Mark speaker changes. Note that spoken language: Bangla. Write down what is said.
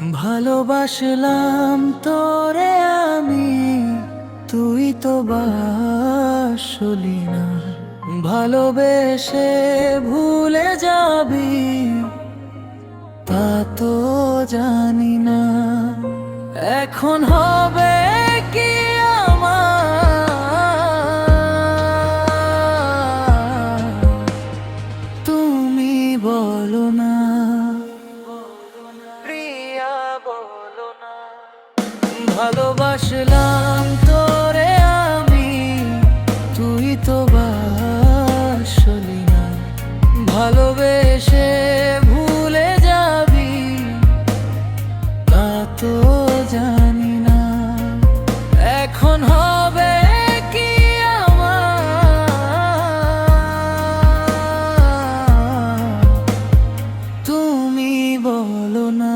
Speaker 1: ভালোবাসলাম তোরে আমি, তুই তো বাসলি না। ভালোবেসে ভুলে যাবি, তা তো জানি না। এখন হবে কি আমার? তুমি বলো না ভালোবাসলাম তোরে আমি, তুই তো বাসলি না। ভালোবেসে ভুলে যাবি, তা তো জানি না। এখন হবে কি আমার? তুমি বলো না।